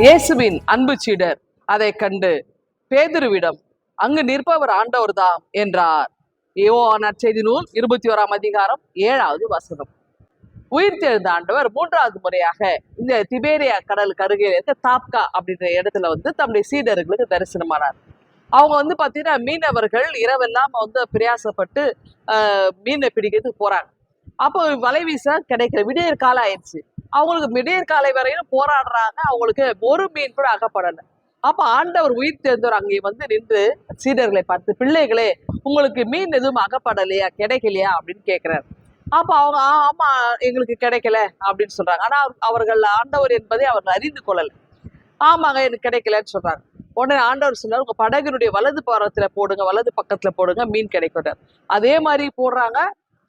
இயேசுவின் அன்பு சீடர். அதை கண்டு பேதுருவிடம் அங்கு நிற்பவர் ஆண்டவர் தான் என்றார். ஏவோ செய்தி நூல் இருபத்தி ஓராம் அதிகாரம் ஏழாவது வசனம். உயிர்த்தெழுந்த ஆண்டவர் மூன்றாவது முறையாக இந்த திபேரியா கடலுக்கு அருகே இருக்க தாப்கா அப்படின்ற இடத்துல வந்து தம்முடைய சீடர்களுக்கு தரிசனமானார். அவங்க வந்து பார்த்தீங்கன்னா மீனவர்கள் இரவெல்லாம் வந்து பிரயாசப்பட்டு மீனை பிடிக்கிறதுக்கு போறாங்க. அப்போ வலை வீச கிடைக்கிற விடியற் காலம் ஆயிடுச்சு. அவங்களுக்கு விடியற் காலை வரையிலும் போராடுறாங்க. அவங்களுக்கு ஒரு மீன் கூட அகப்படலை. அப்ப ஆண்டவர் உயிர் தேர்ந்தவர் அங்கே வந்து நின்று சீடர்களை பார்த்து பிள்ளைகளே உங்களுக்கு மீன் எதுவும் அகப்படலையா? கிடைக்கலையா? அப்படின்னு கேட்கிறாரு அப்ப அவங்க "ஆ, ஆமா எங்களுக்கு கிடைக்கல அப்படின்னு சொல்றாங்க. ஆனா அவர்கள் ஆண்டவர் என்பதை அவர்கள் அறிந்து கொள்ளல. ஆமாங்க எனக்கு கிடைக்கலன்னு சொல்றாங்க. உடனே ஆண்டவர் சொன்னார் உங்க படகினுடைய வலது பாரத்துல போடுங்க வலது பக்கத்துல போடுங்க மீன் கிடைக்கிறார் அதே மாதிரி போடுறாங்க.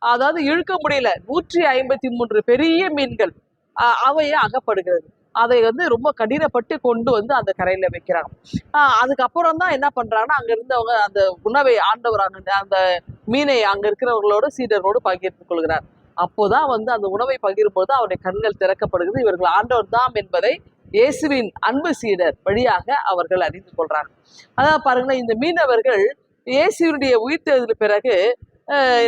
அதாவது இழுக்க முடியல. நூற்றி ஐம்பத்தி மூன்று பெரிய மீன்கள். ஆஹ் அவையே அகப்படுகிறது. அதை வந்து ரொம்ப கடினப்பட்டு கொண்டு வந்து அந்த கரையில வைக்கிறாங்க. அதுக்கப்புறம் தான் என்ன பண்றாங்கன்னா அங்க இருந்தவங்க அந்த உணவை ஆண்டவர் அங்க அந்த மீனை அங்க இருக்கிறவர்களோட சீடர்களோடு பகிர்ந்து கொள்கிறார். அப்போதான் வந்து அந்த உணவை பகிரும்போது அவருடைய கண்கள் திறக்கப்படுகிறது. இவர்கள் ஆண்டவர் தாம் என்பதை இயேசுவின் அன்பு சீடர் வழியாக அவர்கள் அறிந்து கொள்றாங்க. அதாவது பாருங்களேன் இந்த மீனவர்கள் இயேசுவினுடைய உயிர்த்தெழுதலுக்கு பிறகு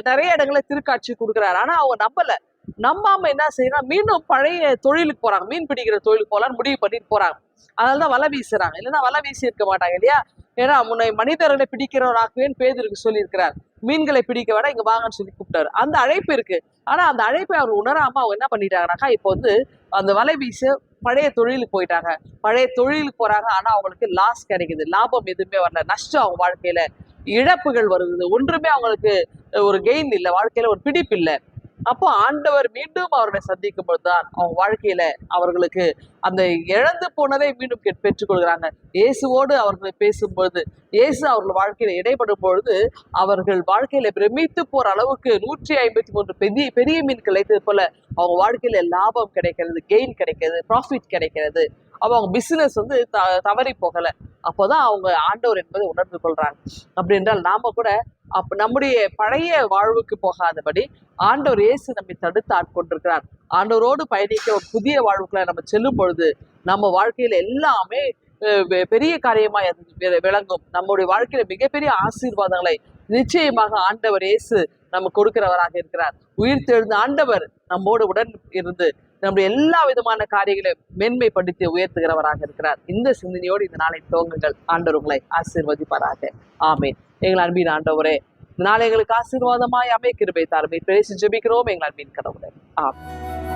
நிறைய இடங்களை திருக்காட்சி கொடுக்குறாரு. ஆனா அவங்க நம்பலை. நம்பாம என்ன செய்யறாங்க மீண்டும் பழைய தொழிலுக்கு போறாங்க. மீன் பிடிக்கிற தொழிலுக்கு போகலான்னு முடிவு பண்ணிட்டு போறாங்க. அதனாலதான் வலை வீசுறாங்க. இல்லைன்னா வலை வீசி இருக்க மாட்டாங்க இல்லையா? ஏன்னா முன்னை மனிதர்களை பிடிக்கிறவராக்குவேன் பேதருக்கு சொல்லியிருக்கிறார். மீன்களை பிடிக்க வேணா இங்க வாங்கன்னு சொல்லி கூப்பிட்டாரு. அந்த அழைப்பு இருக்கு. ஆனா அந்த அழைப்பை அவர் உணராம அவங்க என்ன பண்ணிட்டாங்கனாக்கா இப்போ வந்து அந்த வலை வீச பழைய தொழிலுக்கு போயிட்டாங்க. பழைய தொழிலுக்கு போறாங்க. ஆனா அவங்களுக்கு லாஸ் கிடைக்குது. லாபம் எதுவுமே வரல. நஷ்டம் அவங்க வாழ்க்கையில இழப்புகள் வருது. ஒன்றுமே அவங்களுக்கு ஒரு கெயின் இல்லை. வாழ்க்கையில ஒரு பிடிப்பு இல்லை. அப்போ ஆண்டவர் மீண்டும் அவர்களை சந்திக்கும் பொழுதுதான் அவங்க வாழ்க்கையில அவர்களுக்கு அந்த இழந்து போனதை மீண்டும் கெ- பெற்றுக்கொள்கிறாங்க. இயேசுவோடு அவர்களை பேசும்பொழுது இயேசு அவர்கள் வாழ்க்கையில இடைப்படும் பொழுது அவர்கள் வாழ்க்கையில பிரமித்து போற அளவுக்கு நூற்றி ஐம்பத்தி மூன்று பெரிய பெரிய மீன் கிடைத்தது போல அவங்க வாழ்க்கையில லாபம் கிடைக்கிறது கெயின் கிடைக்கிறது ப்ராஃபிட் கிடைக்கிறது. அப்போ அவங்க பிசினஸ் வந்து த தவறி போகலை. அப்போதான் அவங்க ஆண்டவர் என்பதை உணர்ந்து கொள்றாங்க. அப்படி என்றால் நாம கூட அப்ப நம்முடைய பழைய வாழ்வுக்கு போகாதபடி ஆண்டவர் இயேசு நம்மை தடுத்து ஆட்கொண்டிருக்கிறார் ஆண்டவரோடு பயணிக்க ஒரு புதிய வாழ்வுக்குள்ள நம்ம செல்லும் பொழுது நம்ம வாழ்க்கையில எல்லாமே பெரிய காரியமா வி- விளங்கும். நம்முடைய வாழ்க்கையில மிகப்பெரிய ஆசீர்வாதங்களை நிச்சயமாக ஆண்டவர் இயேசு நம்ம கொடுக்கிறவராக இருக்கிறார். உயிர் தெழுந்த ஆண்டவர் நம்மோடு உடன் இருந்து நம்முடைய எல்லா விதமான காரியங்களை மேன்மைப்படுத்தி உயர்த்துகிறவராக இருக்கிறார். இந்த சிந்தனையோடு இந்த நாளை துவங்குங்கள். ஆண்டவர் உங்களை ஆசீர்வதிப்பாராக. ஆமேன். எங்கள் அன்பின் ஆண்டவரே இந்த நாளை எங்களுக்கு ஆசீர்வாதமாய் அமை தாருமே பேசி ஜெபிக்கிறோம். எங்கள் அன்பின் கடவுளே ஆமென்.